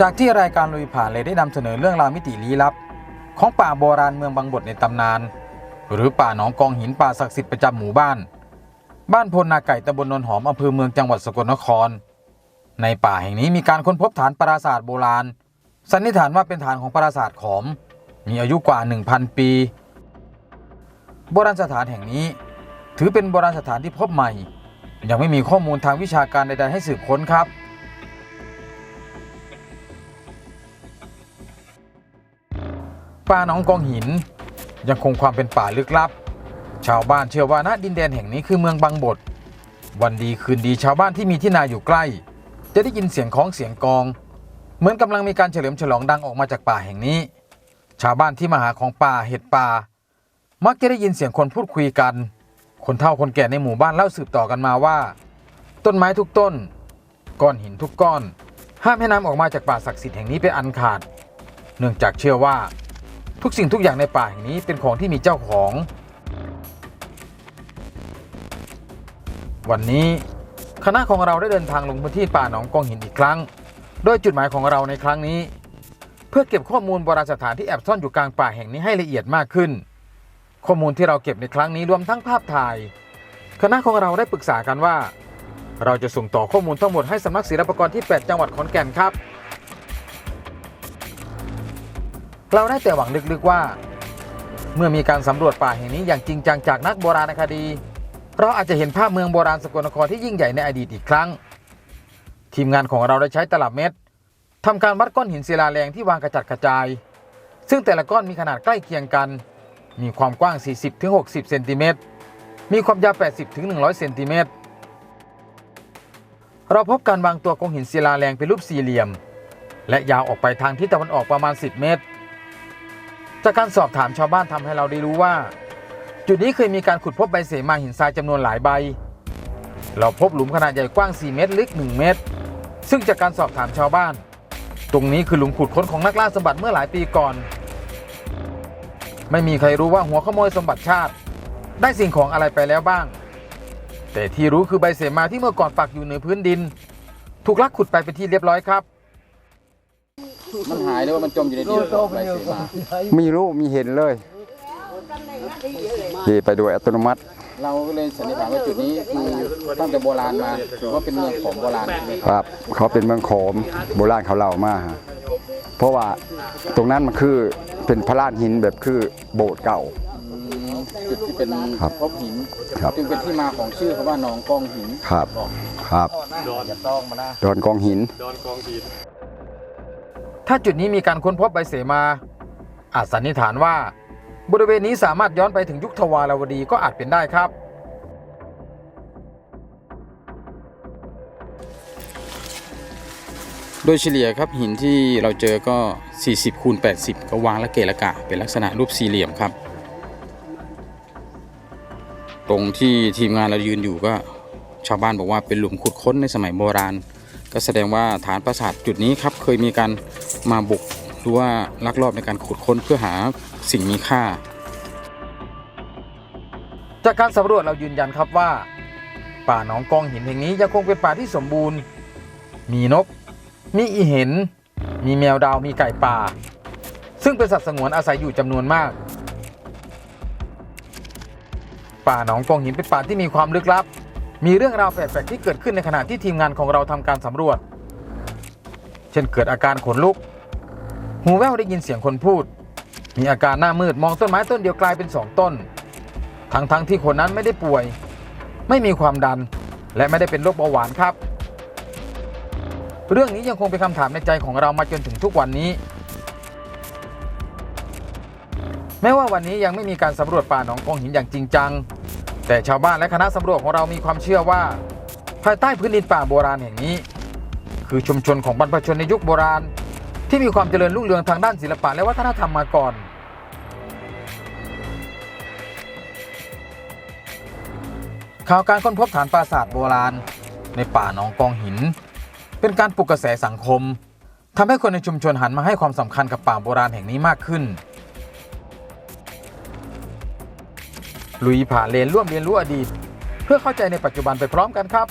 จากที่รายการลุยผ่านเลยได้นำเสนอเรื่องราวมิติลี้ลับ ของป่าโบราณเมืองบางบทในตำนาน หรือป่าหนองกองหินป่าศักดิ์สิทธิ์ประจำหมู่บ้าน บ้านพลนาไก่ตำบลนนหอมอำเภอเมืองจังหวัดสกลนคร ในป่าแห่งนี้มีการค้นพบฐานปราสาทโบราณ สันนิษฐานว่าเป็นฐานของปราสาทขอม มีอายุกว่า 1,000 ปี โบราณสถานแห่งนี้ ถือเป็นโบราณสถานที่พบใหม่ ยังไม่มีข้อมูลทางวิชาการใดๆให้สืบค้นครับ ป่าหนองกองหิน ยังคงความเป็นป่าลึกลับ ชาวบ้านเชื่อว่าณดินแดนแห่งนี้คือเมืองบางบทวันดีคืนดีชาวบ้านที่มีที่นาอยู่ใกล้ จะได้ยินเสียงของเสียงกอง เหมือนกำลังมีการเฉลิมฉลองดังออกมาจากป่าแห่งนี้ ชาวบ้านที่มาหาของป่าเห็ดป่า มักจะได้ยินเสียงคนพูดคุยกัน คนเฒ่าคนแก่ในหมู่บ้านเล่าสืบต่อกันมาว่า ต้นไม้ทุกต้น ก้อนหินทุกก้อน ห้ามให้น้ำออกมาจากป่าศักดิ์สิทธิ์แห่งนี้เป็นอันขาด เนื่องจากเชื่อว่า ทุกสิ่งทุกอย่างในป่าแห่งนี้เป็นของที่มีเจ้าของ วันนี้คณะของเราได้เดินทางลงพื้นที่ป่าหนองกองหินอีกครั้ง โดยจุดหมายของเราในครั้งนี้ เพื่อเก็บข้อมูลโบราณสถานที่แอบซ่อนอยู่กลางป่าแห่งนี้ให้ละเอียดมากขึ้น ข้อมูลที่เราเก็บในครั้งนี้รวมทั้งภาพถ่าย คณะของเราได้ปรึกษากันว่า เราจะส่งต่อข้อมูลทั้งหมดให้สำนักศิลปากรที่ 8 จังหวัดขอนแก่นครับ เราได้แต่หวังลึกๆว่า เมื่อมีการสำรวจป่าแห่งนี้อย่างจริงจังจากนักโบราณคดี เราอาจจะเห็นภาพเมืองโบราณสกลนครที่ยิ่งใหญ่ในอดีตอีกครั้ง ทีมงานของเราได้ใช้ตลับเม็ดทำการวัดก้อนหินศิลาแรงที่วางกระจัดกระจาย ซึ่งแต่ละก้อนมีขนาดใกล้เคียงกัน มีความกว้าง 40-60 เซนติเมตร มีความยาว 80-100 เซนติเมตร เราพบการวางตัวของหินศิลาแรงเป็นรูปสี่เหลี่ยม และยาวออกไปทางทิศตะวันออกประมาณ 10 เมตร จากการสอบถามชาวบ้านทำให้เราได้รู้ว่า จุดนี้เคยมีการขุดพบใบเสมาหินทรายจำนวนหลายใบ เราพบหลุมขนาดใหญ่กว้าง 4 เมตรลึก 1 เมตร ซึ่งจากการสอบถามชาวบ้าน ตรงนี้คือหลุมขุดค้นของนักล่าสมบัติเมื่อหลายปีก่อน ไม่มีใครรู้ว่าหัวขโมยสมบัติชาติ ได้สิ่งของอะไรไปแล้วบ้าง แต่ที่รู้คือใบเสมาที่เมื่อก่อนปักอยู่เหนือพื้นดิน ถูกลักขุดไปเป็นที่เรียบร้อยครับ มันหายหรือว่ามันจมอยู่ในดินใบเสมามีรู้มีเห็นเลยขี่ไปโดยอัตโนมัติ เราก็เลยสันนิษฐานว่าจุดนี้คือตั้งแต่โบราณมาถือว่าเป็นเมืองของโบราณใช่ไหมครับ เขาเป็นเมืองโขมโบราณเขาเล่ามาฮะเพราะว่าตรงนั้นมันคือเป็นพระลานหินแบบคือโบสถ์เก่าอืมจุดที่เป็นครับพบหินครับจึงเป็นที่มาของชื่อคำว่าหนองกองหินครับ ครับดอนกองหิน ถ้าจุดนี้มีการค้นพบใบเสมา อาจสันนิษฐานว่า บริเวณนี้สามารถย้อนไปถึงยุคทวารวดีก็อาจเป็นได้ครับ โดยเฉลี่ยครับหินที่เราเจอก็ 40คูณ80 ก็วางละเกะละกะ เป็นลักษณะรูปสี่เหลี่ยมครับ ตรงที่ทีมงานเรายืนอยู่ก็ชาวบ้านบอกว่าเป็นหลุมขุดค้นในสมัยโบราณ ก็แสดงว่าฐานปราสาทจุดนี้ครับเคยมีการ มาบุกหรือว่าลักลอบในการขุดค้นเพื่อหาสิ่งมีค่า จากการสำรวจเรายืนยันครับว่า ป่าหนองกองหินแห่งนี้ยังคงเป็นป่าที่สมบูรณ์ มีนก มีอีเห็น มีแมวดาวมีไก่ป่า ซึ่งเป็นสัตว์สงวนอาศัยอยู่จำนวนมาก ป่าหนองกองหินเป็นป่าที่มีความลึกลับ มีเรื่องราวแปลกๆที่เกิดขึ้นในขณะที่ทีมงานของเราทำการสำรวจ ช่นเกิดอาการขนลุก หูแว่วได้ยินเสียงคนพูด มีอาการหน้ามืดมองต้นไม้ต้นเดียวกลายเป็นสองต้น ทั้งๆทที่คนนั้นไม่ได้ป่วย ไม่มีความดัน และไม่ได้เป็นโรคเบาหวานครับ เรื่องนี้ยังคงเป็นคำถามในใจของเรามาจนถึงทุกวันนี้ แม้ว่าวันนี้ยังไม่มีการสำรวจป่าหนองกองหินอย่างจริงจัง แต่ชาวบ้านและคณะสำรวจของเรามีความเชื่อว่า ภายใต้พื้นดินป่าโบราณแห่งนี้ คือชุมชนของบรรพชนในยุคโบราณ ที่มีความเจริญรุ่งเรืองทางด้านศิลปะและวัฒนธรรมมาก่อน ข่าวการค้นพบฐานปราสาทโบราณ ในป่าหนองกองหิน เป็นการปลุกกระแสสังคมทำให้คนในชุมชนหันมาให้ความสำคัญกับป่าโบราณแห่งนี้มากขึ้นลุยผ่านเลนร่วมเรียนรู้อดีต เพื่อเข้าใจในปัจจุบันไปพร้อมกันครับ